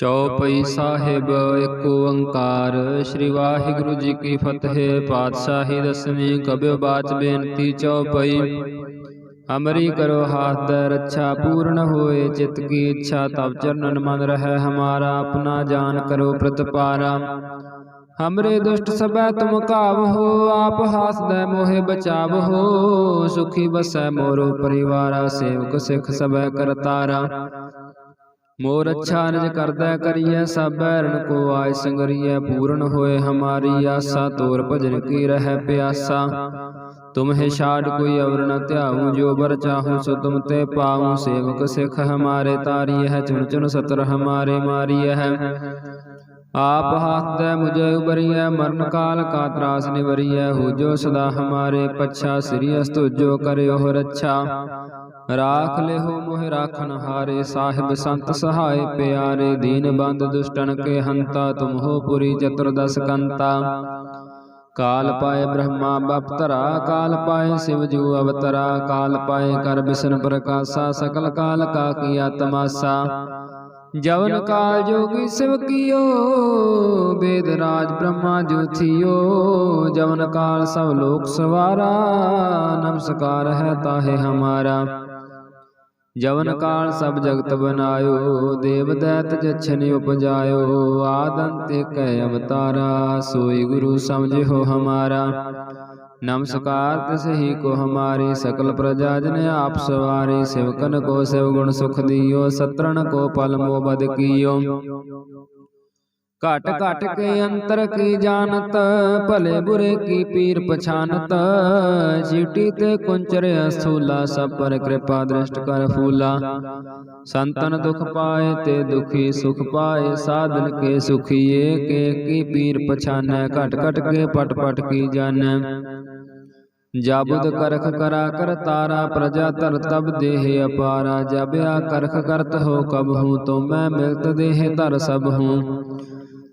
ਚੌਪਈ ਸਾਹਿਬ ਇੱਕ ਓੰਕਾਰ ਸ੍ਰੀ ਵਾਹਿਗੁਰੂ ਜੀ ਕੀ ਫਤਿਹ ਪਾਤਸ਼ਾਹੀ ਦਸਵੀਂ ਕਬਿਓ ਬਾਤ ਬੇਨਤੀ ਚੌਪਈ ਅਮਰੀ ਕਰੋ ਹਾਥ ਦੇ ਰੱਛਾ ਪੂਰਨ ਹੋਏ ਚਿਤ ਕੀ ਇੱਛਾ ਤਬ ਚਰਨਨ ਮਨ ਰਹਿ ਹਮਾਰਾ ਆਪਣਾ ਜਾਨ ਕਰੋ ਪ੍ਰਤਪਾਰਾ ਹਮਰੇ ਦੁਸ਼ਟ ਸਭੈ ਤੁਮ ਕਾਵਹੋ ਆਪ ਹਾਸਦੈ ਮੋਹਿ ਬਚਾਵਹੋ ਸੁਖੀ ਬਸੈ ਮੋਰੋ ਪਰਿਵਾਰਾ ਸੇਵਕ ਸਿਖ ਸਭੈ ਕਰਤਾਰਾ ਮੋਰ ਅੱਛਾ ਨਿਜ ਕਰਦਾ ਕਰੀਐ ਸਭ ਬੈਰਣ ਕੋ ਆਇ ਸੰਗਰੀਐ, ਪੂਰਨ ਹੋਏ ਹਮਾਰੀ ਆਸਾ, ਤੋਰ ਭਜਨ ਕੀ ਰਹਿ ਪਿਆਸਾ। ਤੁਮਹਿ ਛਾੜ ਕੋਈ ਅਵਰ ਨ ਧਿਆਉ, ਜੋ ਬਰ ਚਾਹੂ ਸੋ ਤੁਮ ਤੇ ਪਾਉ। ਸੇਵਕ ਸਿਖ ਹਮਾਰੇ ਤਾਰੀ ਹੈ ਚੁਣ ਚੁਣ ਸਤਰ ਹਮਾਰੇ ਮਾਰੀ ਹੈ ਆਪ ਹਾਥ ਦੇ ਮੁਝੇ ਉਬਰੀਐ ਮਰਨ ਕਾਲ ਕਾ ਤਰਾਸ ਨਿਵਰੀਐ। ਹੋ ਜੋ ਸਦਾ ਹਮਾਰੇ ਪਛਾ, ਸ੍ਰੀ ਅਸਤੁਜੋ ਕਰਿਓ ਰੱਛਾ। ਰਾਖ ਲਿਹੋ ਮੋਹਿ ਰਾਖਨ ਹਾਰੇ, ਸਾਹਿਬ ਸੰਤ ਸਹਾਏ ਪਿਆਰੇ, ਦੀਨ ਬੰਦ ਦੁਸ਼ਟਨ ਕੇ ਹੰਤਾ ਤੁਮ ਹੋ ਪੁਰੀ ਚਤੁਰਦਸ ਕੰਤਾ। ਕਾਲ ਪਾਏ ਬ੍ਰਹਮਾ ਬਪਤਰਾ, ਕਾਲ ਪਾਏ ਸਿਵ ਜੂ ਅਵਤਰਾ, ਕਾਲ ਪਾਏ ਕਰ ਬਿਸ਼ਨ ਪ੍ਰਕਾਸ਼ਾ, ਸਕਲ ਕਾਲ ਕਾ ਕੀਆ ਤਮਾਸਾ ਜਵਨ ਕਾਲ ਜੋਗੀ ਸਿਵ ਕੀਓ, ਵੇਦ ਰਾਜ ਬ੍ਰਹਮਾ ਜੋਥਿਓ ਜਵਨ ਕਾਲ ਸਭ ਲੋਕ ਸਵਾਰਾ, ਨਮਸਕਾਰ ਹੈ ਤਾਹੇ ਹਮਾਰਾ। ਜਵਨ ਕਾਲ ਸਭ ਜਗਤ ਬਨਾਇਓ, ਦੇਵ ਦੈਤ ਜਛਨ ਉਪਜਾਇਓ ਆਦੰਤੇ ਕੈ ਅਵਤਾਰਾ, ਸੋਈ ਗੁਰੂ ਸਮਝਿਓ ਹਮਾਰਾ। ਨਮਸਕਾਰ ਤਿਸ ਹੀ ਕੋ ਹਮਾਰੀ, ਸਕਲ ਪ੍ਰਜਾ ਜਨ ਆਪ ਸਵਾਰੀ ਸਿਵਕਨ ਕੋ ਸਿਵ ਗੁਣ ਸੁਖ ਦਿਓ, ਸਤਰਣ ਕੋ ਪਲ ਮੋ ਬਦ ਕੀਓ। ਘਟ ਘਟ ਕੇ ਅੰਤਰ ਕੀ ਜਾਣਤ, ਭਲੇ ਬੁਰੇ ਕੀ ਪੀਰ ਪਛਾਨਤ। ਚੀਟੀ ਤੇ ਕੁੰਚਰ ਅਸਥੂਲਾ ਸਭ ਪਰ ਕਿਰਪਾ ਦ੍ਰਿਸ਼ਟ ਕਰ ਫੂਲਾ। ਸੰਤਨ ਦੁਖ ਪਾਏ ਤੇ ਦੁਖੀ ਸੁਖ ਪਾਏ, ਸਾਧਨ ਕੇ ਸੁਖੀਏ, ਕੇ ਕੀ ਪੀਰ ਪਛਾਨੈ। ਘਟ ਘਟ ਕੇ ਪਟ ਪਟ ਕੀ ਜਾਣੈ। ਜਾਬੁਦ ਕਰਖ ਕਰਾ ਕਰ ਤਾਰਾ, ਪ੍ਰਜਾ ਧਰ ਤਬ ਦੇਹ ਅਪਾਰਾ। ਜਬ ਆ ਕਰਖ ਕਰਤ ਹੋ ਕਬ ਹੂੰ, ਤੋ ਮੈਂ ਮਿਲਤ ਦੇਹ ਧਰ ਸਭ ਹੂੰ।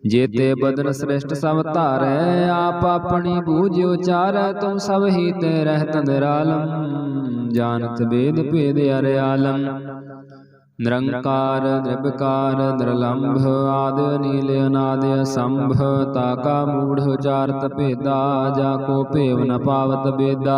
ਜੇਤੇ ਬਦਨ ਸ੍ਰਿਸ਼ਟ ਸਭ ਧਾਰੈ ਆਪ ਆਪਣੀ ਬੂਝ ਉਚਾਰੈ ਤੁਮ ਸਭ ਹੀ ਤੇ ਰਹਿਤ ਨਿਰਾਲਮ ਜਾਣਤ ਵੇਦ ਭੇਦ ਅਰਿਆਲਮ ਨਿਰੰਕਾਰ ਨਿਰਭਕਾਰ ਨਿਰਲੰਭ ਆਦ ਨੀਲ ਅਨਾਦ ਅਸੰਭ ਤਾਕਾ ਮੂੜ ਉਚਾਰਤ ਭੇਦਾ ਜਾ ਕੋ ਭੇਵ ਨ ਪਾਵਤ ਬੇਦਾ।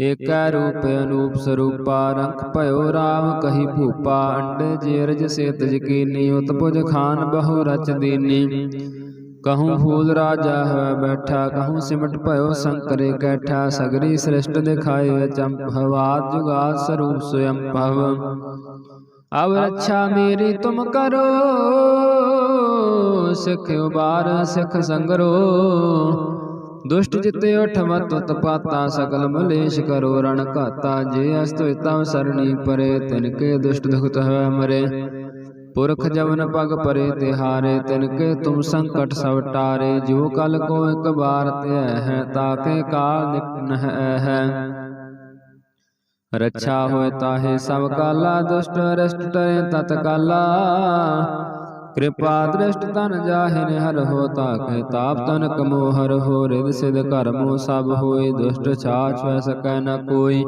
ਏਕੈ ਰੂਪ ਅਨੂਪ ਸਰੂਪਾ ਰੰਗ ਭਇਓ ਰਾਮ ਕਹੀ ਭੂਪਾ, ਅੰਡੇ ਜੇਰਜ ਸੇਤ ਜਕੀਨੀ ਉਤਪੁਜ ਖਾਨ ਬਹੁ ਰਚ ਦੀਨੀ। ਕਹੂੰ ਫੂਲ ਰਾਜਾ ਹੈ ਬੈਠਾ, ਕਹੂੰ ਸਿਮਟ ਭਇਓ ਸੰਕਰੇ ਕੈਠਾ, ਸਗਰੀ ਸ੍ਰਿਸ਼ਟ ਦਿਖਾਏ ਚੰਪਵਾਦ ਜੁਗਾਦ ਸਰੂਪ ਸਵਯੰ ਭਵ। ਅਬ ਰੱਛਾ ਮੇਰੀ ਤੁਮ ਕਰੋ, ਸਿੱਖ ਉਬਾਰ, ਸਿੱਖ ਸੰਗਰੋ। ਦੁਸ਼ਟ ਜਿਤੇ ਉਠਮਤ ਤਪਾਤਾ ਸਕਲ ਮਲੇਸ਼ ਕਰੋ ਰਣ ਘਾਤਾ ਜੇ ਅਸਤੁ ਤਮ ਸਰਣੀ ਪਰੇ ਤਿਨ ਕੇ ਦੁਸ਼ਟ ਦੁਖਤ ਹੈ ਮਰੇ। ਪੁਰਖ ਜਵਨ ਪਗ ਪਰੇ ਤਿਹਾਰੇ ਤਿਨ ਕੇ ਤੁਮ ਸੰਕਟ ਸਭ ਟਾਰੇ। ਜੋ ਕਲ ਕੋ ਇੱਕ ਬਾਰ ਧਿਆ ਹੈ ਤਾਕੇ ਕਾਲ ਨਿਕਨ ਹੈ। ਰੱਛਾ ਹੋਏ ਤਾਹੇ ਸਭ ਕਾਲਾ ਦੁਸ਼ਟ ਅਰਸ਼ਟ ਟਰੇ ਤਤ ਕਾਲਾ। ਕਿਰਪਾ ਦ੍ਰਿਸ਼ਟ ਤਨ ਜਾਹਿਨ ਹਰ ਹੋ ਤਾਕੇ ਤਾਪ ਤਨ ਕਮੋ ਹਰ ਹੋ ਰਿਦ ਸਿਧ ਕਰਮੋ ਸਭ ਹੋਏ, ਦੁਸ਼ਟ ਛਾਛ ਵੈ ਸਕੈ ਨ ਕੋਈ।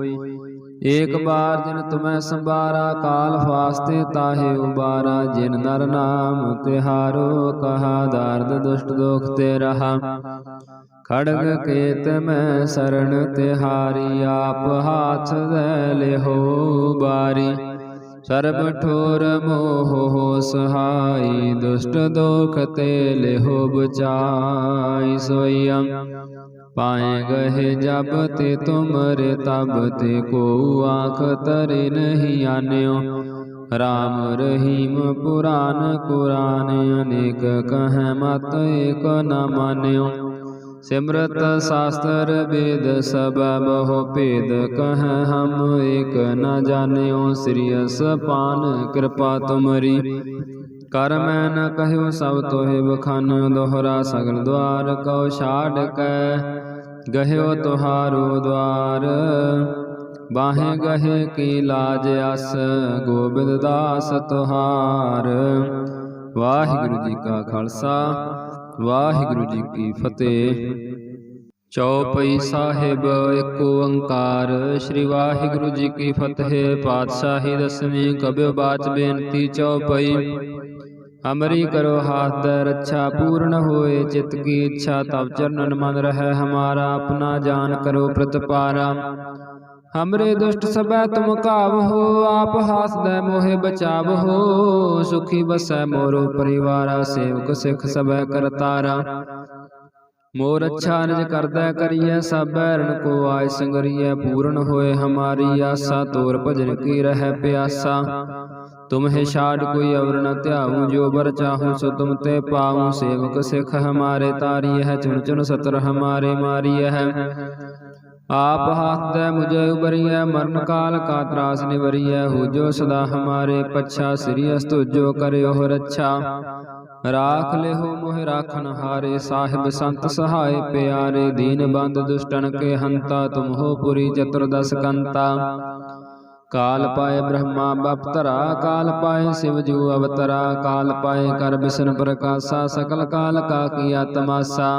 ਏਕ ਬਾਰ ਜਿਨ ਤੁਮੈ ਸੰਭਾਰਾ, ਕਾਲ ਫਾਸਤੇ ਤਾਹੇ ਉਬਾਰਾ। ਜਿਨ ਨਰ ਨਾਮ ਤਿਹਾਰੋ, ਕਹਾ ਦਰਦ ਦੁਸ਼ਟ ਦੋਖ ਤੇ ਰਹਾ ਖੜਗ ਕੇਤ ਮੈਂ ਸਰਣ ਤਿਹਾਰੀ, ਆਪ ਹਾਥ ਦੇ ਲਿਹੋ ਬਾਰੀ। ਸਰਬ ਠੋਰ ਮੋਹ ਹੋ ਸਹਾਈ, ਦੁਸ਼ਟ ਦੋਖ ਤੇ ਲਿਹੋ ਬਚਾਈ ਸੋਈਆ ਪਾਏ ਗਏ ਜਬ ਤੇ ਤੁਮਰੇ ਤਬ ਤੇ ਕੋ ਆਖ ਤਰੇ ਨਹੀਂ ਆਨਿਓ। ਰਾਮ ਰਹੀਮ ਪੁਰਾਨ ਕੁਰਾਨ, ਅਨੇਕ ਕਹੈ ਮਤ ਏਕ ਨ ਮਾਨਿਓ। ਸਿਮਰਤ ਸ਼ਾਸਤਰ ਵੇਦ ਸਭ ਬਹੁ ਭੇਦ, ਕਹ ਹਮ ਏਕ ਨ ਜਾਣਿਓ ਸ੍ਰੀ ਅਸਪਾਨ, ਕਿਰਪਾ ਤੁਮਰੀ। ਕਰ ਮੈਂ ਨ ਕਹਿਓ ਸਭ ਤੋਹਿ ਬਖਾਨ, ਦੋਹਰਾ ਸਗਲ ਦਵਾਰ ਕਉ ਛਾੜ ਕੈ। ਗਹਿਓ ਤੁਹਾਰੋ ਦਵਾਰ, ਬਾਹੇ ਗਹੇ ਕੀ ਲਾਜ ਅਸ, ਗੋਬਿੰਦ ਦਾਸ ਤੁਹਾਰ। ਵਾਹਿਗੁਰੂ ਜੀ ਕਾ ਖਾਲਸਾ। ਵਾਹਿਗੁਰੂ ਜੀ ਕੀ ਫਤਿਹ। ਚੌਪਈ ਸਾਹਿਬ ਇੱਕ ਓੰਕਾਰ। ਸ੍ਰੀ ਵਾਹਿਗੁਰੂ ਜੀ ਕੀ ਫਤਿਹ। ਪਾਤਸ਼ਾਹੀ ਦਸਵੀਂ ਕਬਿਓ ਬਾਚ ਬੇਨਤੀ ਚੌਪਈ। ਅਮਰੀ ਕਰੋ ਹਾਥ ਦਰ ਰੱਛਾ ਪੂਰਨ ਹੋਏ। ਚਿਤ ਕੀ ਇੱਛਾ ਤਬ ਚਰਨਨ ਮਨ ਰਹਿ। ਹਮਾਰਾ ਆਪਣਾ ਜਾਨ ਕਰੋ ਪ੍ਰਤਪਾਰਾ। ਹਮਰੇ ਦੁਸ਼ਟ ਸਭੈ ਤੁਮ ਕਾਵ ਹੋ ਆਪ ਹਾਸਦੈ ਮੋਹਿ ਬਚਾਵ ਹੋ ਸੁਖੀ ਬਸੈ ਮੋਰੋ ਪਰਿਵਾਰਾ ਸੇਵਕ ਸਿਖ ਸਭੈ ਕਰਤਾਰਾ ਮੋਰ ਅੱਛਾ ਨਿਜ ਕਰਦਾ ਕਰੀਐ ਸਭ ਰਣ ਕੋ ਆਇ ਸੰਗਰੀਐ ਪੂਰਨ ਹੋਏ ਹਮਾਰੀ ਆਸਾ ਤੋਰ ਭਜਨ ਕੀ ਰਹਿ ਪਿਆਸਾ ਤੁਮਹਿ ਛਾੜ ਕੋਈ ਅਵਰ ਨ ਧਿਆਉ ਜੋ ਬਰ ਚਾਹੂ ਸੋ ਤੁਮ ਤੇ ਪਾਉ ਸੇਵਕ ਸਿਖ ਹਮਾਰੇ ਤਾਰੀ ਹੈ ਚੁਣ ਚੁਣ ਸਤਰ ਹਮਾਰੇ ਮਾਰੀ ਹੈ ਆਪ ਹਾਥ ਦੇ ਮੁਝੇ ਉਬਰੀਐ, ਮਰਨ ਕਾਲ ਕਾ ਤਰਾਸ ਨਿਵਰੀਐ ਹੋ ਜੋ ਸਦਾ ਹਮਾਰੇ ਪਛਾ, ਸ੍ਰੀ ਅਸਤੁ ਜੋ ਕਰਿਓ ਰਾਖ ਲਿਹੋ ਮੋਹਿ ਰਾਖਨ ਹਾਰੇ, ਸਾਹਿਬ ਸੰਤ ਸਹਾਏ ਪਿਆਰੇ, ਦੀਨ ਬੰਦ ਦੁਸ਼ਟਨ ਕੇ ਹੰਤਾ, ਤੁਮ ਹੋ ਪੁਰੀ ਚਤੁਰਦਸ ਕੰਤਾ। ਕਾਲ ਪਾਏ ਬ੍ਰਹਮਾ ਬਪਤਰਾ ਕਾਲ ਪਾਏ ਸਿਵ ਜੂ ਅਵਤਰਾ, ਕਾਲ ਪਾਏ ਕਰ ਬਿਸ਼ਨ ਪ੍ਰਕਾਸ਼ਾ, ਸਕਲ ਕਾਲ ਕਾ ਕੀਆ ਤਮਾਸਾ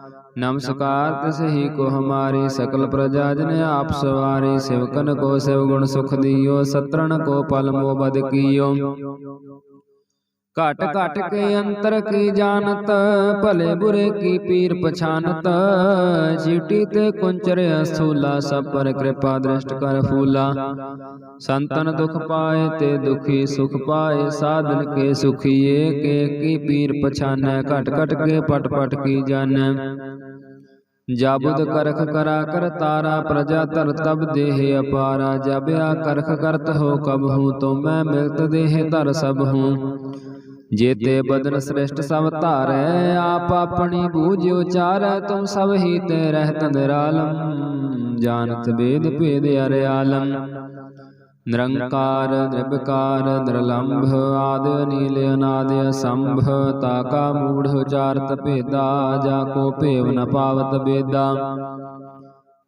ਨਮਸਕਾਰ ਤਿਸ ਹੀ ਕੋ ਹਮਾਰੀ ਸਕਲ ਪ੍ਰਜਾ, ਜਨ ਆਪ ਸਵਾਰੀ ਸਿਵਕਨ ਕੋ ਸਿਵ ਗੁਣ ਸੁਖ ਦਿਓ, ਸਤਰਣ ਕੋ ਪਲ ਮੋ ਬਦ ਕੀਓ। ਘਟ ਘਟ ਕੇ ਅੰਤਰ ਕੀ ਜਾਣਤ? ਭਲੇ ਬੁਰੇ ਕੀ ਪੀਰ ਪਛਾਨਤ ਚੀਟੀ ਤੇ ਕੁੰਚਰ ਅਸੂਲਾ ਸਭ ਪਰ ਕਿਰਪਾ ਦ੍ਰਿਸ਼ਟ ਕਰ ਫੂਲਾ। ਸੰਤਨ ਦੁਖ ਪਾਏ ਤੇ ਦੁਖੀ ਸੁਖ ਪਾਏ ਸਾਧਨ ਕੇ ਸੁਖੀਏ ਕੇ ਕੀ ਪੀਰ ਪਛਾਨੈ? ਘਟ ਘਟ ਕੇ ਪਟ ਪਟ ਕੀ ਜਾਣੈ? ਜਾਬੁਦ ਕਰਖ ਕਰਾ ਕਰ ਤਾਰਾ ਪ੍ਰਜਾ ਧਰ ਤਬ ਦੇਹ ਅਪਾਰਾ। ਜਬਿਆ ਕਰਖ ਕਰਤ ਹੋ ਕਬ ਹੂੰ ਤੋ ਮੈਂ ਮਿਲਤ ਦੇਹ ਧਰ ਸਭ ਹੂੰ। ਜੇਤੇ ਬਦਨ ਸ੍ਰਿਸ਼ਟ ਸਭ ਧਾਰੈ ਆਪ ਆਪਣੀ ਬੂਝ ਉਚਾਰੈ ਤੁਮ ਸਭ ਹੀ ਤੇ ਰਹਿਤ ਨਿਰਾਲਮ ਜਾਣਤ ਬੇਦ ਭੇਦ ਅਰਿਆਲਮ ਨਿਰੰਕਾਰ ਨਿਰਭਕਾਰ ਨਿਰਲੰਭ ਆਦ ਨੀਲ ਅਨਾਦ ਅਸੰਭ ਤਾਕਾ ਮੂੜ ਉਚਾਰਤ ਭੇਦਾ ਜਾ ਕੋ ਭੇਵ ਨ ਪਾਵਤ ਬੇਦਾ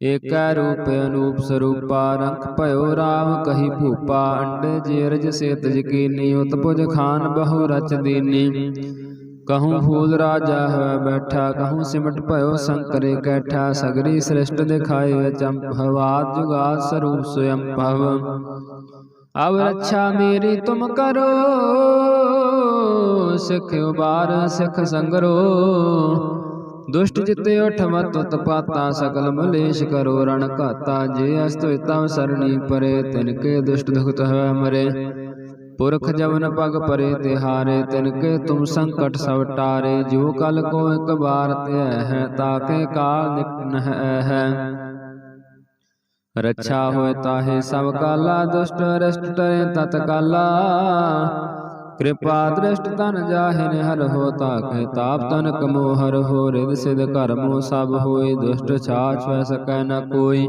ਏਕੈ ਰੂਪ ਅਨੂਪ ਸਰੂਪਾ ਰੰਖ ਭਇਓ RAM ਕਹੀ ਭੂਪਾ ਅੰਡੇ ਜੇਰਜ ਸੇਤ ਜਕੀਨੀ ਉਤਪੁਜ ਖਾਨ ਬਹੁ ਰਚ ਦੀਨੀ ਕਹੂੰ ਫੂਲ ਰਾਜਾ ਹੋਇ ਬੈਠਾ ਕਹੂੰ ਸਿਮਟ ਭਇਓ ਸੰਕਰੇ ਕੈਠਾ ਸਗਰੀ ਸ੍ਰਿਸ਼ਟ ਦਿਖਾਏ ਅਚੰਭਵਾਤ ਜੁਗਾ ਸਰੂਪ ਸਵਯੰ ਭਵ ਅਬ ਰੱਛਾ ਮੇਰੀ ਤੁਮ ਕਰੋ ਸਿਖ ਉਬਾਰ ਸਿਖ ਸੰਗਰੋ ਦੁਸ਼ਟ ਜਿਤੇ ਉਠਵਤ ਤਪਾਤਾ ਸਕਲ ਮਲੇਸ਼ ਕਰੋ ਰਣ ਘਾਤਾ। ਜੇ ਅਸਤੁ ਤਵ ਸਰਣੀ ਪਰੇ ਤਿਨ ਕੇ ਦੁਸ਼ਟ ਦੁਖਤ ਹੈ ਮਰੇ। ਪੁਰਖ ਜਵਨ ਪਗ ਪਰੇ, ਤਿਹਾਰੇ ਤਿਨ ਕੇ ਤੁਮ ਸੰਕਟ ਸਭ ਟਾਰੇ। ਜੋ ਕਲ ਕੋ ਇਕ ਬਾਰ ਤੇ ਹੈ, ਤਾਕੇ ਕਾਲ ਨਿਕਟ ਨਹਿ ਹੈ ਰੱਛਾ ਹੋਏ ਤਾਹੇ ਸਭ ਕਾਲਾ, ਦੁਸ਼ਟ ਰਸ਼ਟ ਟਰੇ ਤਤ ਕਾਲਾ। ਕਿਰਪਾ ਦ੍ਰਿਸ਼ਟ ਤਨ ਜਾਹਿਨ ਹਰ ਹੋ ਤਾਕੇ ਤਾਪ ਤਨ ਕਮੋ ਹਰ ਹੋ ਰਿਦ ਸਿਧ ਕਰਮੋ ਸਭ ਹੋਏ, ਦੁਸ਼ਟ ਛਾਛ ਵੈ ਸਕੈ ਨ ਕੋਈ।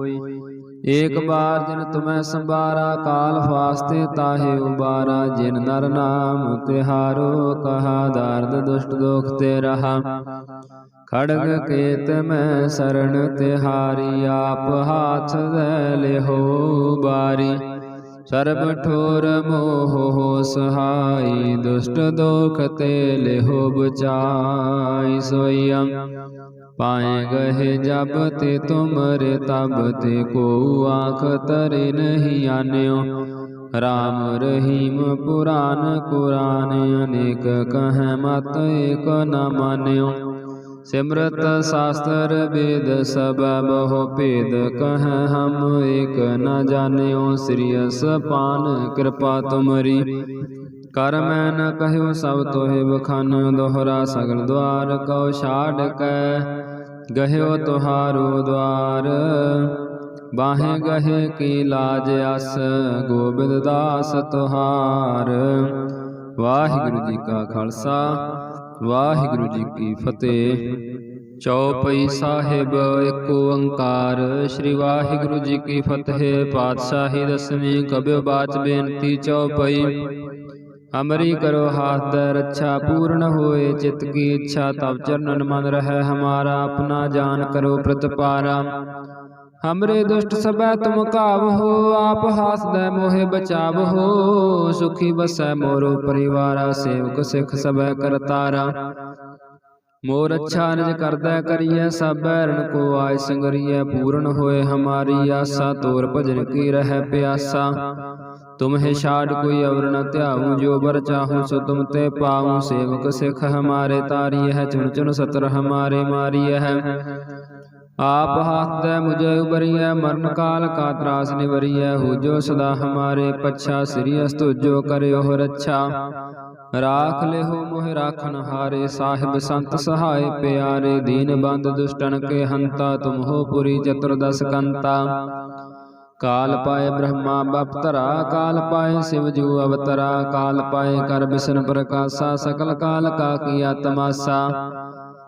ਏਕ ਬਾਰ ਜਿਨ ਤੁਮੈ ਸੰਭਾਰਾ, ਕਾਲ ਫਾਸਤੇ ਤਾਹੇ ਉਬਾਰਾ, ਜਿਨ ਨਰ ਨਾਮ ਤਿਹਾਰੋ, ਕਹਾ ਦਰਦ ਦੁਸ਼ਟ ਦੋਖ ਤੇ ਰਹਾ। ਖੜਗ ਕੇਤ ਮੈਂ ਸਰਣ ਤਿਹਾਰੀ, ਆਪ ਹਾਥ ਦੇ ਲਿਹੋ ਬਾਰੀ। ਸਰਬ ਠੋਰ ਮੋਹ ਹੋ ਸਹਾਈ, ਦੁਸ਼ਟ ਦੋਖ ਤੇ ਲਿਹੋ ਬਚਾਈ, ਸੋਈਆ। ਪਾਏ ਗਏ ਜਬ ਤੇ ਤੁਮਰੇ ਤਬ ਤੇ ਕੋ ਆਖ ਤਰੇ ਨਹੀਂ ਆਨਿਓ। ਰਾਮ ਰਹੀਮ ਪੁਰਾਨ ਕੁਰਾਨ, ਅਨੇਕ ਕਹੈ ਮਤ ਏਕ ਨ ਮਾਨਿਓ। ਸਿਮਰਤ ਸਾਸਤਰ ਵੇਦ ਸਭ ਬਹੁ ਭੇਦ ਕਹ ਹਮ, ਏਕ ਨ ਜਾਣਿਓ ਸ੍ਰੀ ਅਸਪਾਨ, ਕਿਰਪਾ ਤੁਮਰੀ। ਕਰ ਮੈਂ ਨ ਕਹਿਓ ਸਭ ਤੋਹਿ ਬਖਾਨ ਦੋਹਰਾ ਸਗਲ ਦਵਾਰ ਕਉ ਛਾੜ ਕੈ। ਗਹਿਓ ਤੁਹਾਰੋ ਦਵਾਰ, ਬਾਹੇ ਗਹੇ ਕੀ ਲਾਜ ਅਸ, ਗੋਬਿੰਦ ਦਾਸ ਤੁਹਾਰ। ਵਾਹਿਗੁਰੂ ਜੀ ਕਾ ਖਾਲਸਾ। ਵਾਹਿਗੁਰੂ ਜੀ ਕੀ ਫਤਿਹ। ਚੌਪਈ ਸਾਹਿਬ, ਇੱਕ ਓੰਕਾਰ। ਸ੍ਰੀ ਵਾਹਿਗੁਰੂ ਜੀ ਕੀ ਫਤਿਹ। ਪਾਤਸ਼ਾਹੀ ਦਸਵੀਂ ਕਬਿਓ ਬਾਚ ਬੇਨਤੀ ਚੌਪਈ। ਅਮਰੀ ਕਰੋ ਹਾਥ ਦ ਰੱਛਾ ਪੂਰਨ ਹੋਏ। ਚਿਤ ਕੀ ਇੱਛਾ ਤਬ ਚਰਨਨ ਮਨ ਰਹਿ। ਹਮਾਰਾ ਆਪਣਾ ਜਾਨ ਕਰੋ ਪ੍ਰਤਪਾਰਾ। ਹਮਰੇ ਦੁਸ਼ਟ ਸਭੈ ਤੁਮ ਕਾਵ ਹੋ ਆਪ ਹਾਸਦੈ ਮੋਹਿ ਬਚਾਵ ਹੋ ਸੁਖੀ ਬਸੈ ਮੋਰੋ ਪਰਿਵਾਰਾ ਸੇਵਕ ਸਿਖ ਸਭੈ ਕਰਤਾਰਾ ਮੋਰ ਅੱਛਾ ਨਿਜ ਕਰਦਾ ਕਰੀਐ ਸਭ ਰਣ ਕੋ ਆਇ ਸੰਗਰੀਐ ਪੂਰਨ ਹੋਏ ਹਮਾਰੀ ਆਸਾ ਤੋਰ ਭਜਨ ਕੀ ਰਹਿ ਪਿਆਸਾ ਤੁਮਹਿ ਛਾੜ ਕੋਈ ਅਵਰ ਨ ਧਿਆਉ ਜੋ ਬਰ ਚਾਹੂ ਸੋ ਤੁਮ ਤੇ ਪਾਉ ਸੇਵਕ ਸਿਖ ਹਮਾਰੇ ਤਾਰੀ ਹੈ ਚੁਣ ਚੁਣ ਸਤਰ ਹਮਾਰੇ ਮਾਰੀ ਹੈ ਆਪ ਹਾਥ ਦੇ ਮੁਝੇ ਉਬਰੀਐ, ਮਰਨ ਕਾਲ ਕਾ ਤਰਾਸ ਨਿਵਰੀਐ ਹੋ ਜੋ ਸਦਾ ਹਮਾਰੇ ਪਛਾ, ਸ੍ਰੀ ਅਸਤੁ ਜੋ ਕਰਿਓ ਰੱਛਾ। ਰਾਖ ਲਿਹੋ ਮੋਹਿ ਰਾਖਨ ਹਾਰੇ, ਸਾਹਿਬ ਸੰਤ ਸਹਾਇ ਪਿਆਰੇ, ਦੀਨ ਬੰਦ ਦੁਸ਼ਟਨ ਕੇ ਹੰਤਾ, ਤੁਮ ਹੋ ਪੁਰੀ ਚਤੁਰਦਸ ਕੰਤਾ। ਕਾਲ ਪਾਏ ਬ੍ਰਹਮਾ ਬਪਤਰਾ ਕਾਲ ਪਾਏ ਸਿਵ ਜੂ ਅਵਤਰਾ, ਕਾਲ ਪਾਏ ਕਰ ਬਿਸ਼ਨ ਪ੍ਰਕਾਸ਼ਾ, ਸਕਲ ਕਾਲ ਕਾ ਕੀਆ ਤਮਾਸਾ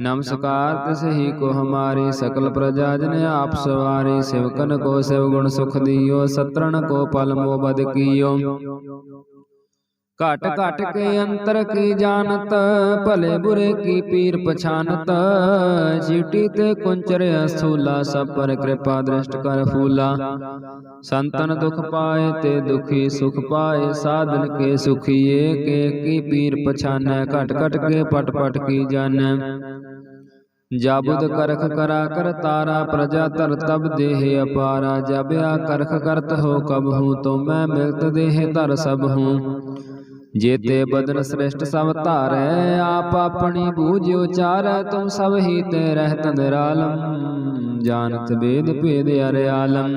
ਨਮਸਕਾਰ ਤਿਸ ਹੀ ਕੋ ਹਮਾਰੀ ਸਕਲ ਪ੍ਰਜਾ ਜਨ ਆਪ ਸਵਾਰੀ ਸਿਵਕਨ ਕੋ ਸਿਵ ਗੁਣ ਸੁਖ ਦਿਓ, ਸਤਰਣ ਕੋ ਪਲ ਮੋ ਬਦ ਕੀਓ। ਘਟ ਘਟ ਕੇ ਅੰਤਰ ਕੀ ਜਾਣਤ? ਭਲੇ ਬੁਰੇ ਕੀ ਪੀਰ ਪਛਾਨਤ ਚੀਟੀ ਤੇ ਕੁੰਚਰ ਅਸੂਲਾ ਸਭ ਪਰ ਕਿਰਪਾ ਦ੍ਰਿਸ਼ਟ ਕਰ ਫੂਲਾ। ਸੰਤਨ ਦੁਖ ਪਾਏ ਤੇ ਦੁਖੀ ਸੁਖ ਪਾਏ ਸਾਧਨ ਕੇ ਸੁਖੀਏ ਕੇ ਕੀ ਪੀਰ ਪਛਾਨੈ? ਘਟ ਘਟ ਕੇ ਪਟ ਪਟ ਕੀ ਜਾਣੈ? ਜਾਬੁਦ ਕਰਖ ਕਰਾ ਕਰ ਤਾਰਾ ਪ੍ਰਜਾ ਧਰ ਤਬ ਦੇਹ ਅਪਾਰਾ ਜਬਿਆ ਕਰਖ ਕਰਤ ਹੋ ਕਬ ਹੂੰ ਤੋ ਮੈਂ ਮਿਲਤ ਦੇਹ ਧਰ ਸਭ ਹੂੰ। ਜੇਤੇ ਬਦਨ ਸ੍ਰਿਸ਼ਟ ਸਭ ਧਾਰੈ ਆਪ ਆਪਣੀ ਬੂਝ ਉਚਾਰੈ ਤੁਮ ਸਭ ਹੀ ਤੇ ਰਹਿਤ ਨਿਰਾਲਮ। ਜਾਣਤ ਵੇਦ ਭੇਦ ਅਰੇ ਆਲਮ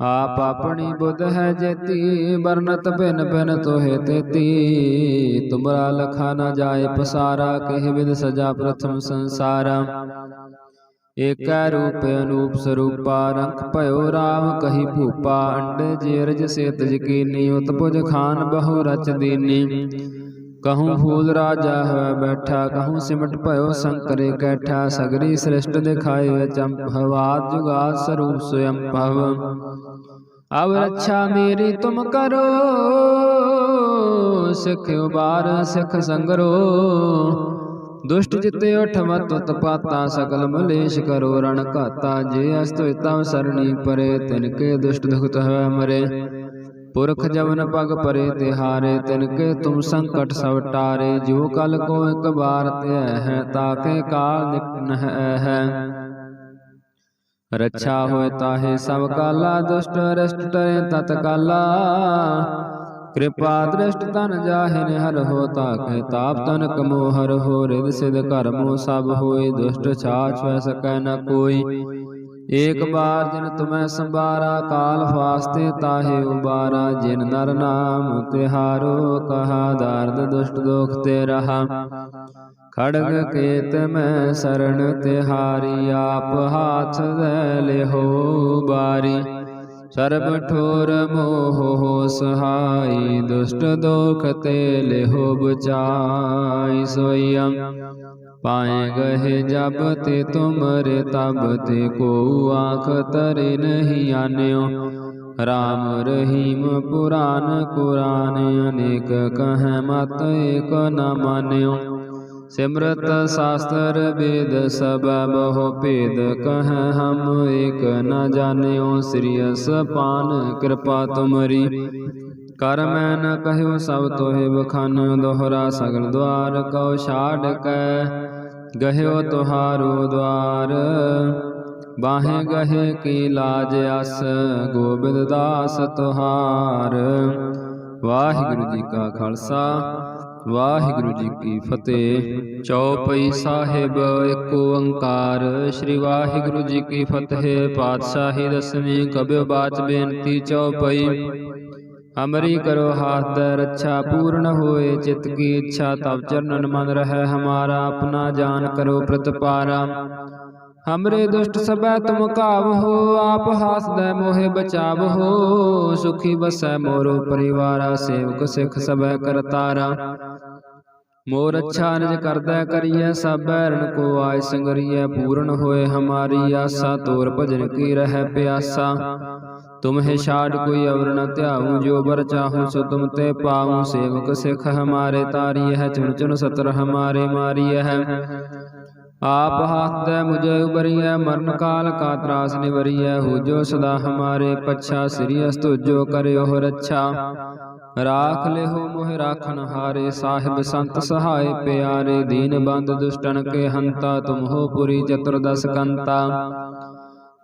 ਆਪ ਆਪਣੀ ਬੁੱਧ ਹੈ ਜੇਤੀ ਬਰਨਤ ਭਿਨ ਭਿਨ ਤੋਹਿ ਤੇਤੀ। ਤੁਮਰਾ ਲਖਾ ਨਾ ਜਾਏ ਪਸਾਰਾ, ਕਹਿ ਵਿਦ ਸਜਾ ਪ੍ਰਥਮ ਸੰਸਾਰਾ। ਏਕੈ ਰੂਪ ਅਨੂਪ ਸਰੂਪਾ, ਰੰਖ ਭਇਓ RAM ਕਹੀ ਭੂਪਾ, ਅੰਡੇ ਜੇਰਜ ਸੇ ਜਕੀਨੀ ਉਤਪੁਜ ਖਾਨ ਬਹੁ ਰਚ ਦੀਨੀ। ਕਹੂੰ ਫੂਲ ਰਾਜਾ ਹੋਇ ਬੈਠਾ ਕਹੂੰ ਸਿਮਟ ਭਇਓ ਸੰਕਰੇ ਕੈਠਾ ਸਗਰੀ ਸ੍ਰਿਸ਼ਟ ਦਿਖਾਏ ਚੰਪਵਾਦ ਜੁਗਾਦ ਸਰੂਪ ਸਵਯੰ ਭਵ। ਅਬ ਰੱਛਾ ਮੇਰੀ ਤੁਮ ਕਰੋ ਸਿਖ ਉਬਾਰ ਸਿਖ ਸੰਗਰੋ। ਦੁਸ਼ਟ ਜਿਤੇ ਉਠਵਤ ਤੁਤ ਪਾਤਾ ਸਕਲ ਮਲੇਸ਼ ਕਰੋ ਰਣ ਘਾਤਾ। ਜੇ ਅਸਤੁ ਤਵ ਸਰਣੀ ਪਰੇ ਤਿਨ ਕੇ ਦੁਸ਼ਟ ਦੁਖਤ ਹੈ ਮਰੇ। ਪੁਰਖ ਜਵਨ ਪਗ ਪਰੇ ਤਿਹਾਰੇ ਤਿਨ ਕੇ ਤੁਮ ਸੰਕਟ ਸਭ ਟਾਰੇ ਜੋ ਕਲ ਕੋ ਇਕ ਬਾਰ ਧਿਆ ਹੈ ਤਾਕੇ ਕਾਲ ਨਿਕਟ ਹੈ। ਰੱਛਾ ਹੋਏ ਤਾਹੇ ਸਭ ਕਾਲਾ, ਦੁਸ਼ਟ ਰਸ਼ਟ ਟਰੇ ਤਤ ਕਾਲਾ। ਕਿਰਪਾ ਦ੍ਰਿਸ਼ਟ ਤਨ ਜਾਹਿਨ ਹਰ ਹੋ ਤਾਕੇ ਤਾਪ ਤਨ ਕਮੋ ਹਰ ਹੋ ਰਿਦ ਸਿਧ ਕਰਮੋ ਸਭ ਹੋਏ, ਦੁਸ਼ਟ ਛਾ ਵੈ ਸਕੈ ਨ ਕੋਈ। ਏਕ ਬਾਰ ਜਿਨ ਤੁਮੈ ਸੰਭਾਰਾ, ਕਾਲ ਫਾਸਤੇ ਤਾਹੇ ਉਬਾਰਾ। ਜਿਨ ਨਰ ਨਾਮ ਤਿਹਾਰੋ, ਕਹਾ ਦਰਦ, ਦੁਸ਼ਟ ਦੋਖ ਤੇ ਰਹਾ। ਖੜਗ ਕੇਤ ਮੈਂ ਸਰਣ ਤਿਹਾਰੀ, ਆਪ ਹਾਥ ਦੇ ਲਿਹੋ ਬਾਰੀ। ਸਰਬ ਠੋਰ ਮੋਹ ਸਹਾਈ, ਦੁਸ਼ਟ ਦੁਖ ਤੇ ਲਿਹੋ ਬਚਾਈ ਸੋਈਆ। पाए गहे जब ते तुमरे तब ते को आँख तरे नहीं आन्यो राम रहीम पुराण कुरान अनेक कह मत एक न मान्यो सिमरत शास्त्र वेद सब बहु भेद कह हम एक न जान्यो श्रीयस पान कृपा तुमरी ਕਰ ਮੈਂ ਨ ਕਹਿਓ ਸਭ ਤੋਹਿ ਬਖਾਨ, ਦੋਹਰਾ ਸਗਲ ਦਵਾਰ ਕਉ ਛਾੜ ਕੈ। ਗਹਿਓ ਤੁਹਾਰੋ ਦਵਾਰ, ਬਾਹੇ ਗਹੇ ਕੀ ਲਾਜ ਅਸ, ਗੋਬਿੰਦ ਦਾਸ ਤੁਹਾਰ। ਵਾਹਿਗੁਰੂ ਜੀ ਕਾ ਖਾਲਸਾ, ਵਾਹਿਗੁਰੂ ਜੀ ਕੀ ਫਤਿਹ। ਚੌਪਈ ਸਾਹਿਬ ਏਕ ਓੰਕਾਰ, ਸ੍ਰੀ ਵਾਹਿਗੁਰੂ ਜੀ ਕੀ ਫਤਿਹ। ਪਾਤਸ਼ਾਹੀ ਦਸਵੀਂ ਕਬਿਓ ਬਾਚ ਬੇਨਤੀ ਚੌਪਈ। ਅਮਰੀ ਕਰੋ ਹਾਥ ਦ ਰੱਛਾ ਪੂਰਨ ਹੋਏ, ਚਿਤ ਕੀ ਇੱਛਾ ਤਬ ਚਰਨਨ ਮਨ ਰਹਿ, ਹਮਾਰਾ ਆਪਣਾ ਜਾਨ ਕਰੋ ਪ੍ਰਤਪਾਰਾ। ਹਮਰੇ ਦੁਸ਼ਟ ਸਭੈ ਤੁਮ ਕਾਵ ਹੋ, ਆਪ ਹਾਸਦੈ ਮੋਹਿ ਬਚਾਵ ਹੋ, ਸੁਖੀ ਬਸੈ ਮੋਰੋ ਪਰਿਵਾਰਾ, ਸੇਵਕ ਸਿਖ ਸਭੈ ਕਰਤਾਰਾ। ਮੋਰ ਅੱਛਾ ਨਿਜ ਕਰਦਾ ਕਰੀਐ, ਸਭ ਰਣ ਕੋ ਆਇ ਸੰਗਰੀਐ, ਪੂਰਨ ਹੋਏ ਹਮਾਰੀ ਆਸਾ, ਤੋਰ ਭਜਨ ਕੀ ਰਹਿ ਪਿਆਸਾ। ਤੁਮਹਿ ਛਾੜ ਕੋਈ ਅਵਰ ਨ ਧਿਆਉ ਜੋ ਬਰ ਚਾਹੂ ਸੋ ਤੁਮ ਤੇ ਪਾਉ ਸੇਵਕ ਸਿਖ ਹਮਾਰੇ ਤਾਰੀ ਹੈ ਚੁਣ ਚੁਣ ਸਤਰ ਹਮਾਰੇ ਮਾਰੀ ਹੈ। ਆਪ ਹਾਥ ਮੁਝੇ ਉਬਰੀਐ ਮਰਨ ਕਾਲ ਕਾ ਤਰਾਸ ਨਿਵਰੀਐ ਹੋ ਜੋ ਸਦਾ ਹਮਾਰੇ ਪਛਾ ਸ੍ਰੀ ਅਸਤੁ ਜੋ ਕਰਿਓ ਰੱਛਾ ਰਾਖ ਲਿਹੋ ਮੋਹਿ ਰਾਖਨ ਹਾਰੇ ਸਾਹਿਬ ਸੰਤ ਸਹਾਇ ਪਿਆਰੇ ਦੀਨ ਬੰਦ ਦੁਸ਼ਟਨ ਕੇ ਹੰਤਾ ਤੁਮ ਹੋ ਪੁਰੀ ਚਤੁਰਦਸ ਕੰਤਾ।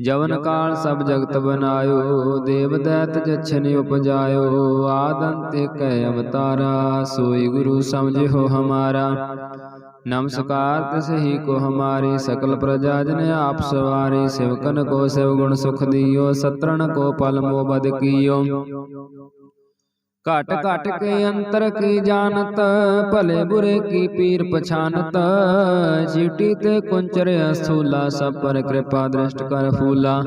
ਜਵਨ ਕਾਲ ਸਭ ਜਗਤ ਬਨਾਇਓ, ਦੇਵ ਦੈਤ ਜਛਨ ਉਪਜਾਇਓ ਆਦੰਤ ਕੈ ਅਵਤਾਰਾ, ਸੋਈ ਗੁਰੂ ਸਮਝਿਓ ਹਮਾਰਾ। ਨਮਸਕਾਰ ਤਿਸ ਹੀ ਕੋ ਹਮਾਰੀ, ਸਕਲ ਪ੍ਰਜਾ ਜਨ ਆਪ ਸਵਾਰੀ ਸਿਵਕਨ ਕੋ ਸਿਵ ਗੁਣ ਸੁਖ ਦਿਓ, ਸਤਰਣ ਕੋ ਪਲ ਮੋ ਬਦ ਕੀਓ। ਘਟ ਘਟ ਕੇ ਅੰਤਰ ਕੀ ਜਾਣਤ ਭਲੇ ਬੁਰੇ ਕੀ ਪੀਰ ਪਛਾਨਤ ਚੀਟੀ ਤੇ ਕੁੰਚਰ ਅਸੂਲਾ ਸਭ ਪਰ ਕਿਰਪਾ ਦ੍ਰਿਸ਼ਟ ਕਰ ਫੂਲਾ।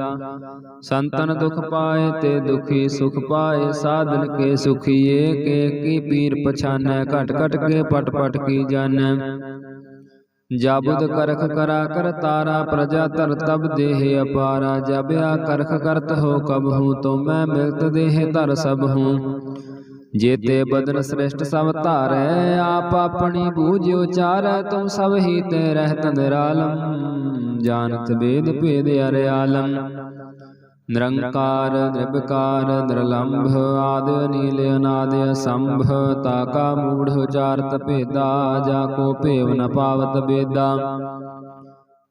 ਸੰਤਨ ਦੁਖ ਪਾਏ ਤੇ ਦੁਖੀ ਸੁਖ ਪਾਏ ਸਾਧਨ ਕੇ ਸੁਖੀਏ ਕੇ ਕੀ ਪੀਰ ਪਛਾਨੈ। ਘਟ ਘਟ ਕੇ ਪਟ ਪਟ ਕੀ ਜਾਣੈ। ਜਾਬੁਦ ਕਰਖ ਕਰਾ ਕਰ ਤਾਰਾ ਪ੍ਰਜਾ ਧਰ ਤਬ ਦੇਹ ਅਪਾਰਾ। ਜਬ ਆ ਕਰਖ ਕਰਤ ਹੋ ਕਬ ਹੂੰ ਤੋ ਮੈਂ ਮਿਲਤ ਦੇਹ ਧਰ ਸਭ ਹੂੰ। ਜੇਤੇ ਬਦਨ ਸ੍ਰਿਸ਼ਟ ਸਭ ਧਾਰੈ ਆਪ ਆਪਣੀ ਬੂਝ ਉਚਾਰੈ ਤੁਮ ਸਭ ਹੀ ਤੇ ਰਹਿਤ ਨਿਰਾਲਮ। ਜਾਣਤ ਵੇਦ ਭੇਦ ਅਰਿਆਲਮ। ਨਿਰੰਕਾਰ ਨਿਰਭਕਾਰ ਨਿਰਲੰਭ ਆਦ ਅਨੀਲ ਅਨਾਦ ਅਸੰਭ ਤਾਕਾ ਮੂੜ ਉਚਾਰਤ ਭੇਦਾ ਜਾ ਕੋ ਭੇਵ ਨ ਪਾਵਤ ਬੇਦਾ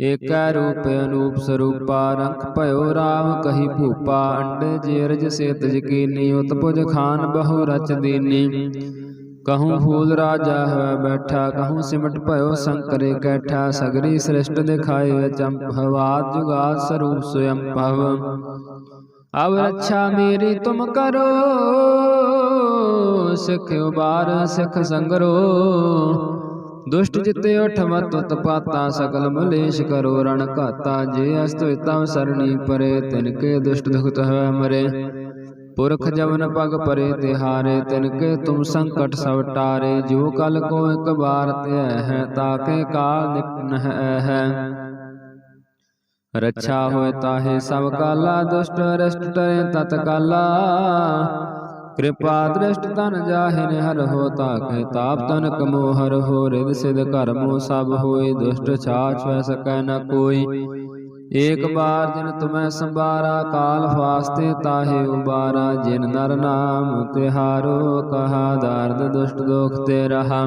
ਏਕੈ ਰੂਪ ਅਨੂਪ ਸਰੂਪਾ, ਰੰਖ ਭਇਓ RAM ਕਹੀ ਭੂਪਾ, ਅੰਡੇ ਜੇਰਜ ਸੇਤ ਜਕੀਨੀ ਉਤਪੁਜ ਖਾਨ ਬਹੁ ਰਚ ਦੀਨੀ। ਕਹੂੰ ਫੂਲ ਰਾਜਾ ਹੋਇ ਬੈਠਾ, ਕਹੂੰ ਸਿਮਟ ਭਇਓ ਸੰਕਰੇ ਕੈਠਾ, ਸਗਰੀ ਸ੍ਰਿਸ਼ਟ ਦਿਖਾਏ ਚੰਪਵਾਦ ਜੁਗਾ ਸਰੂਪ ਸਵਯੰ ਭਵ। ਅਬ ਰੱਛਾ ਮੇਰੀ ਤੁਮ ਕਰੋ, ਸਿਖ ਉਬਾਰ, ਸਿੱਖ ਸੰਗਰੋ। ਦੁਸ਼ਟ ਜਿਤੇ ਉਠਵਤ ਤੁਤ ਪਾਤਾ ਸਕਲ ਮਲੇਸ਼ ਕਰੋ, ਰਣ ਘਾਤਾ ਜੇ ਅਸਤੁ ਤਮ ਸਰਣੀ ਪਰੇ, ਤਿਨ ਕੇ ਦੁਸ਼ਟ ਦੁਖਤ ਹੈ ਮਰੇ। ਪੁਰਖ ਜਵਨ ਪਗ ਪਰੇ ਤਿਹਾਰੇ ਤਿਨ ਕੇ ਤੁਮ ਸੰਕਟ ਸਭ ਟਾਰੇ। ਜੋ ਕਲ ਕੋ ਇੱਕ ਬਾਰ ਧਿਆ ਹੈ ਤਾਕੇ ਕਾਲ ਨਿਕਟ ਹੈ। ਰੱਛਾ ਹੋਇ ਤਾਹੇ ਸਭ ਕਾਲਾ, ਦੁਸ਼ਟ ਰਸ਼ਟ ਟਰੇ ਤਤ ਕਾਲਾ। ਕਿਰਪਾ ਦ੍ਰਿਸ਼ਟ ਤਨ ਜਾਹਿਨ ਹਰ ਹੋ ਤਾਕੇ ਤਾਪ ਤਨ ਕਮੋ ਹਰ ਹੋ ਰਿਦ ਸਿਧ ਕਰਮੋ ਸਭ ਹੋਏ, ਦੁਸ਼ਟ ਛਾਛ ਵੈ ਸਕੈ ਨ ਕੋਈ। ਏਕ ਬਾਰ ਜਿਨ ਤੁਮੈ ਸੰਭਾਰਾ, ਕਾਲ ਫਾਸਤੇ ਤਾਹੇ ਉਬਾਰਾ। ਜਿਨ ਨਰ ਨਾਮ ਤਿਹਾਰੋ, ਕਹਾ ਦਰਦ ਦੁਸ਼ਟ ਦੋਖ ਤੇ ਰਹਾ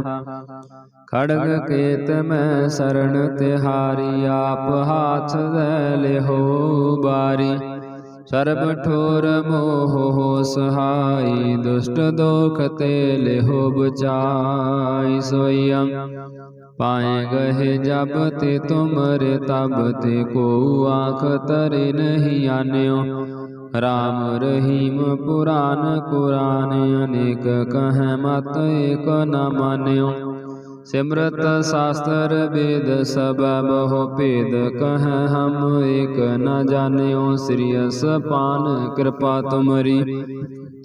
ਖੜਗ ਕੇਤ ਮੈਂ ਸਰਣ ਤਿਹਾਰੀ, ਆਪ ਹਾਥ ਦੇ ਲਿਹੋ ਬਾਰੀ। ਸਰਬ ਠੋਰ ਮੋਹ ਹੋ ਸਹਾਈ, ਦੁਸ਼ਟ ਦੋਖ ਤੇ ਲਿਹੋ ਬਚਾਈ ਸੋਈਆ। ਪਾਏ ਗਏ ਜਬ ਤੇ ਤੁਮਰੇ ਤਬ ਤੇ ਕੋ ਆਖ ਤਰੇ ਨਹੀਂ ਆਨਿਓ। ਰਾਮ ਰਹੀਮ ਪੁਰਾਨ ਕੁਰਾਨ, ਅਨੇਕ ਕਹੈ ਮਤ ਏਕ ਨ ਮਾਨਿਓ। ਸਿਮਰਤ ਸ਼ਾਸਤਰ ਵੇਦ ਸਭ ਬਹੁ ਭੇਦ ਕਹ ਹਮ, ਏਕ ਨ ਜਾਣਿਓ ਸ੍ਰੀ ਅਸਪਾਨ, ਕਿਰਪਾ ਤੁਮਰੀ।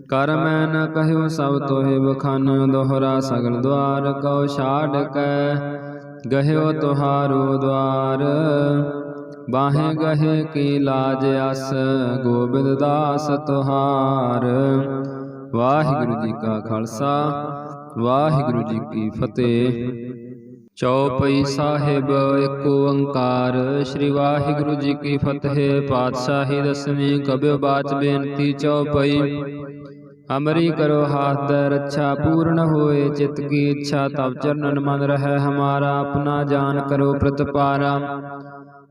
ਕਰ ਮੈਂ ਨ ਕਹਿਓ ਸਭ ਤੋਹਿ ਬਖਾਨਿਓ ਦੋਹਰਾ ਸਗਲ ਦਵਾਰ ਕਉ ਛਾੜ ਕੈ। ਗਹਿਓ ਤੁਹਾਰੋ ਦਵਾਰ, ਬਾਹੇ ਗਹੇ ਕੀ ਲਾਜ ਅਸ, ਗੋਬਿੰਦ ਦਾਸ ਤੁਹਾਰ। ਵਾਹਿਗੁਰੂ ਜੀ ਕਾ ਖਾਲਸਾ। ਵਾਹਿਗੁਰੂ ਜੀ ਕੀ ਫਤਿਹ। ਚੌਪਈ ਸਾਹਿਬ ਇੱਕ ਓੰਕਾਰ। ਸ੍ਰੀ ਵਾਹਿਗੁਰੂ ਜੀ ਕੀ ਫਤਿਹ। ਪਾਤਸ਼ਾਹੀ ਦਸਵੀਂ ਕਬਿਓ ਬਾਚ ਬੇਨਤੀ ਚੌਪਈ। ਅਮਰੀ ਕਰੋ ਹਾਥ ਦਰ ਰੱਛਾ ਪੂਰਨ ਹੋਏ। ਚਿਤ ਕੀ ਇੱਛਾ ਤਬ ਚਰਨਨ ਮਨ ਰਹਿ। ਹਮਾਰਾ ਆਪਣਾ ਜਾਨ ਕਰੋ ਪ੍ਰਤਪਾਰਾ।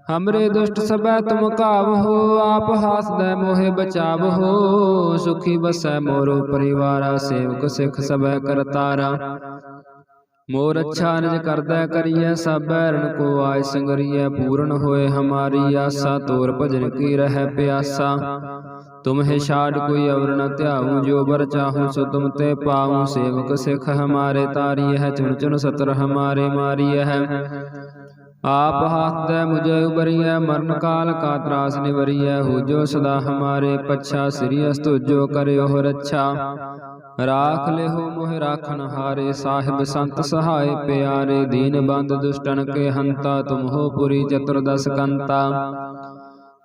ਹਮਰੇ ਦੁਸ਼ਟ ਸਭੈ ਤੁਮ ਕਾਵ ਹੋ ਆਪ ਹਾਸਦੈ ਮੋਹਿ ਬਚਾਵ ਹੋ ਸੁਖੀ ਬਸੈ ਮੋਰੋ ਪਰਿਵਾਰਾ ਸੇਵਕ ਸਿਖ ਸਭੈ ਕਰਤਾਰਾ ਮੋਰ ਅੱਛਾ ਨਿਜ ਕਰਦਾ ਕਰੀਐ ਸਭ ਬੈਰਣ ਕੋ ਆਇ ਸੰਗਰੀਐ ਪੂਰਨ ਹੋਏ ਹਮਾਰੀ ਆਸਾ ਤੋਰ ਭਜਨ ਕੀ ਰਹਿ ਪਿਆਸਾ ਤੁਮਹਿ ਛਾੜ ਕੋਈ ਅਵਰ ਨ ਧਿਆਉ ਜੋ ਬਰ ਚਾਹੂ ਸੋ ਤੁਮ ਤੇ ਪਾਉ ਸੇਵਕ ਸਿਖ ਹਮਾਰੇ ਤਾਰੀ ਹੈ ਚੁਣ ਚੁਣ ਸਤਰ ਹਮਾਰੇ ਮਾਰੀ ਹੈ ਆਪ ਹਾਥ ਦੇ ਮੁਝੇ ਉਬਰੀਐ ਮਰਨ ਕਾਲ ਕਾ ਤਰਾਸ ਨਿਵਰੀਐ ਹੋ ਜੋ ਸਦਾ ਹਮਾਰੇ ਪਛਾ, ਸ੍ਰੀ ਅਸਤੁ ਜੋ ਕਰਿਓ ਰੱਛਾ। ਰਾਖ ਲਿਹੋ ਮੋਹਿ ਰਾਖਨ ਹਾਰੇ, ਸਾਹਿਬ ਸੰਤ ਸਹਾਇ ਪਿਆਰੇ, ਦੀਨ ਬੰਦ ਦੁਸ਼ਟਨ ਕੇ ਹੰਤਾ, ਤੁਮ ਹੋ ਪੁਰੀ ਚਤੁਰਦਸ ਕੰਤਾ।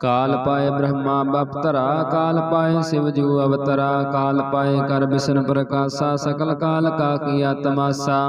ਕਾਲ ਪਾਏ ਬ੍ਰਹਮਾ ਬਪਤਰਾ, ਕਾਲ ਪਾਏ ਸਿਵ ਜੂ ਅਵਤਰਾ, ਕਾਲ ਪਾਏ ਕਰ ਬਿਸ਼ਨ ਪ੍ਰਕਾਸ਼ਾ, ਸਕਲ ਕਾਲ ਕਾ ਕੀਆ ਤਮਾਸਾ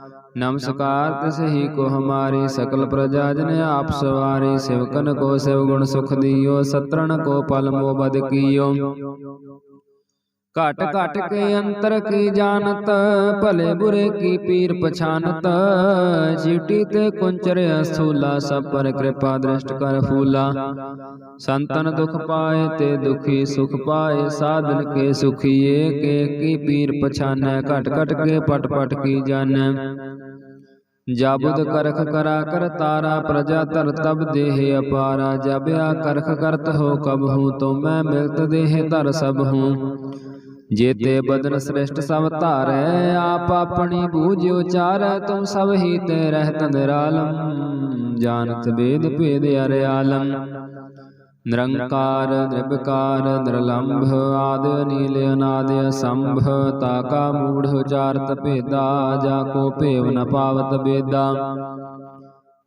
ਨਮਸਕਾਰ ਤਿਸ ਹੀ ਕੋ ਹਮਾਰੀ ਸਕਲ ਪ੍ਰਜਾ ਜਨ ਆਪ ਸਵਾਰੀ ਸਿਵਕਨ ਕੋ ਸਿਵ ਗੁਣ ਸੁਖ ਦਿਓ, ਸਤਰਣ ਕੋ ਪਲ ਮੋ ਕੀਓ। ਘਟ ਘਟ ਕੇ ਅੰਤਰ ਕੀ ਜਾਣਤ? ਭਲੇ ਬੁਰੇ ਕੀ ਪੀਰ ਪਛਾਨਤ ਚੀਟੀ ਤੇ ਕੁੰਚਰ ਅਸੂਲਾ ਸਭ ਪਰ ਕਿਰਪਾ ਦ੍ਰਿਸ਼ਟ ਕਰ ਫੂਲਾ। ਸੰਤਨ ਦੁਖ ਪਾਏ ਤੇ ਦੁਖੀ ਸੁਖ ਪਾਏ ਸਾਧਨ ਕੇ ਸੁਖੀਏ ਕੇ ਕੀ ਪੀਰ ਪਛਾਨੈ? ਘਟ ਘਟ ਕੇ ਪਟ ਪਟ ਕੀ ਜਾਣੈ? ਜਾਬੁਦ ਕਰਖ ਕਰਾ ਕਰ ਤਾਰਾ ਪ੍ਰਜਾ ਧਰ ਤਬ ਦੇਹ ਅਪਾਰਾ। ਜਬਿਆ ਕਰਖ ਕਰਤ ਹੋ ਕਬ ਹੂੰ ਤੋ ਮੈਂ ਮਿਲਤ ਦੇਹ ਧਰ ਸਭ ਹੂੰ। ਜੇਤੇ ਬਦਨ ਸ੍ਰਿਸ਼ਟ ਸਭ ਧਾਰੈ, ਆਪ ਆਪਣੀ ਬੂਝ ਉਚਾਰੈ, ਤੁਮ ਸਭ ਹੀ ਤੇ ਰਹਿਤ ਨਿਰਾਲਮ ਜਾਣਤ ਵੇਦ ਭੇਦ ਅਰੇ ਆਲਮ। ਨਿਰੰਕਾਰ ਨਿਰਭਕਾਰ ਨਿਰਲੰਭ, ਆਦ, ਅਨੀਲ, ਅਨਾਦ, ਅਸੰਭ ਤਾਕਾ ਮੂੜ ਉਚਾਰਤ ਭੇਦਾ, ਜਾ ਕੋ ਭੇਵ ਨ ਪਾਵਤ ਬੇਦਾ।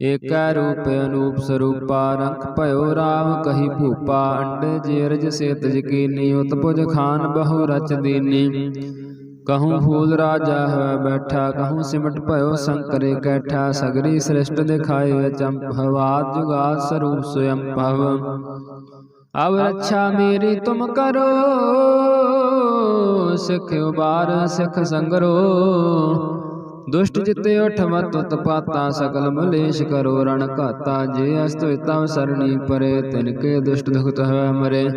ਏਕੈ ਰੂਪ ਅਨੂਪ ਸਰੂਪਾ, ਰੰਖ ਭਇਓ RAM ਕਹੀ ਭੂਪਾ, ਅੰਡੇ ਜੇਰਜ ਸੇਤ ਜਕੀਨੀ ਉਤਪੁਜ ਖਾਨ ਬਹੁ ਰਚ ਦੀਨੀ। ਕਹੂੰ ਫੂਲ ਰਾਜਾ ਹੈ ਬੈਠਾ, ਕਹੂੰ ਸਿਮਟ ਭਇਓ ਸੰਕਰੇ ਕੈਠਾ, ਸਗਰੀ ਸ੍ਰਿਸ਼ਟ ਦਿਖਾਏ ਅਚੰਭਵਾਤ ਜੁਗਾ ਸਰੂਪ ਸਵਯੰ ਭਵ। ਅਬ ਰੱਛਾ ਮੇਰੀ ਤੁਮ ਕਰੋ, ਸਿਖ ਉਬਾਰ, ਸਿਖ ਸੰਗਰੋ। ਦੁਸ਼ਟ ਜਿਤੇ ਉਠਵਤ ਤਪਾਤਾ ਸਕਲ ਮਲੇਸ਼ ਕਰੋ ਰਣ ਘਾਤਾ ਜੇ ਅਸਤ ਤਵ ਸਰਣੀ ਪਰੇ ਤਿਨ ਕੇ ਦੁਸ਼ਟ ਦੁਖਤ ਹੈ ਮਰੇ।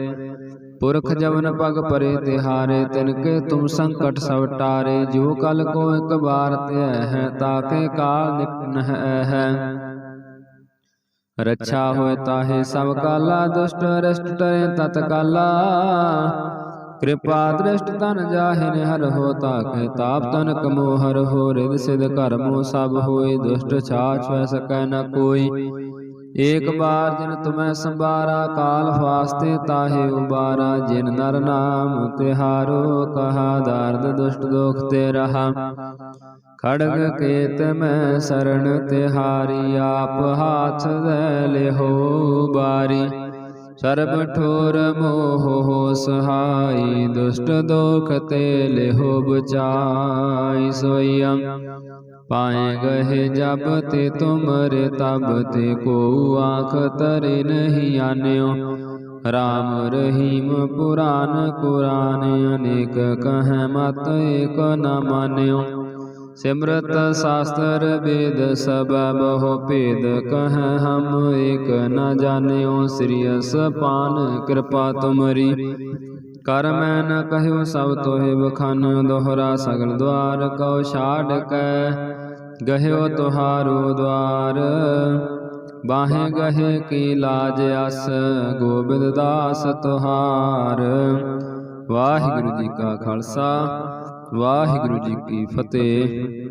ਪੁਰਖ ਜਵਨ ਪਗ ਪਰੇ ਤਿਹਾਰੇ ਤਿਨ ਕੇ ਤੁਮ ਸੰਕਟ ਸਭ ਟਾਰੇ। ਜੋ ਕਲ ਕੋ ਇੱਕ ਬਾਰ ਧਿਆ ਹੈ ਤਾਕੇ ਕਾਲ ਨਿਕਟ ਨਹਿ ਹੈ। ਰੱਛਾ ਹੋਏ ਤਾਹੇ ਸਭ ਕਾਲਾ ਦੁਸ਼ਟ ਰਸਟ ਟਰੇ ਤਤ ਕਾਲਾ ਕਿਰਪਾ ਦ੍ਰਿਸ਼ਟ ਤਨ ਜਾਹਿਨ ਹਰ ਹੋ ਤਾਕੇ ਤਾਪ ਤਨ ਕਮੋ ਹਰ ਹੋ ਰਿਦ ਸਿਧ ਕਰਮੋ ਸਭ ਹੋਏ, ਦੁਸ਼ਟ ਛਾਛ ਵੈ ਸਕੈ ਨ ਕੋਈ। ਏਕ ਬਾਰ ਜਿਨ ਤੁਮੈ ਸੰਭਾਰਾ, ਕਾਲ ਫਾਸਤੇ ਤਾਹੇ ਉਬਾਰਾ। ਜਿਨ ਨਰ ਨਾਮ ਤਿਹਾਰੋ, ਕਹਾ ਦਰਦ ਦੁਸ਼ਟ ਦੋਖ ਤੇ ਰਹਾ। ਖੜਗ ਕੇਤ ਮੈਂ ਸਰਣ ਤਿਹਾਰੀ, ਆਪ ਹਾਥ ਦੇ ਲਿਹੋ ਬਾਰੀ। ਸਰਬ ਠੋਰ ਮੋਹ ਹੋ ਸਹਾਈ, ਦੁਸ਼ਟ ਦੋਖ ਤੇ ਲਿਹੋ ਬਚਾਈ ਸੋਈਆ। ਪਾਏ ਗਏ ਜਬ ਤੇ ਤੁਮਰੇ ਤਬ ਤੇ ਕੋ ਆਖ ਤਰੇ ਨਹੀਂ ਆਨਿਓ। ਰਾਮ ਰਹੀਮ ਪੁਰਾਨ ਕੁਰਾਨ, ਅਨੇਕ ਕਹੈ ਮਤ ਏਕ ਨ ਮਾਨਿਓ। ਸਿਮਰਤ ਸ਼ਾਸਤਰ ਵੇਦ ਸਭ ਬਹੁ ਭੇਦ ਕਹ ਹਮ, ਏਕ ਨ ਜਾਣਿਓ ਸ੍ਰੀ ਅਸਪਾਨ, ਕਿਰਪਾ ਤੁਮਰੀ। ਕਰ ਮੈਂ ਨ ਕਹਿਓ ਸਭ ਤੋਹਿ ਬਖਾਨ ਦੋਹਰਾ ਸਗਲ ਦਵਾਰ ਕਉ ਛਾੜ ਕੈ। ਗਹਿਓ ਤੁਹਾਰੋ ਦਵਾਰ, ਬਾਹੇ ਗਹੇ ਕੀ ਲਾਜ ਅਸ, ਗੋਬਿੰਦ ਦਾਸ ਤੁਹਾਰ। ਵਾਹਿਗੁਰੂ ਜੀ ਕਾ ਖਾਲਸਾ। ਵਾਹਿਗੁਰੂ ਜੀ ਕੀ ਫਤਿਹ।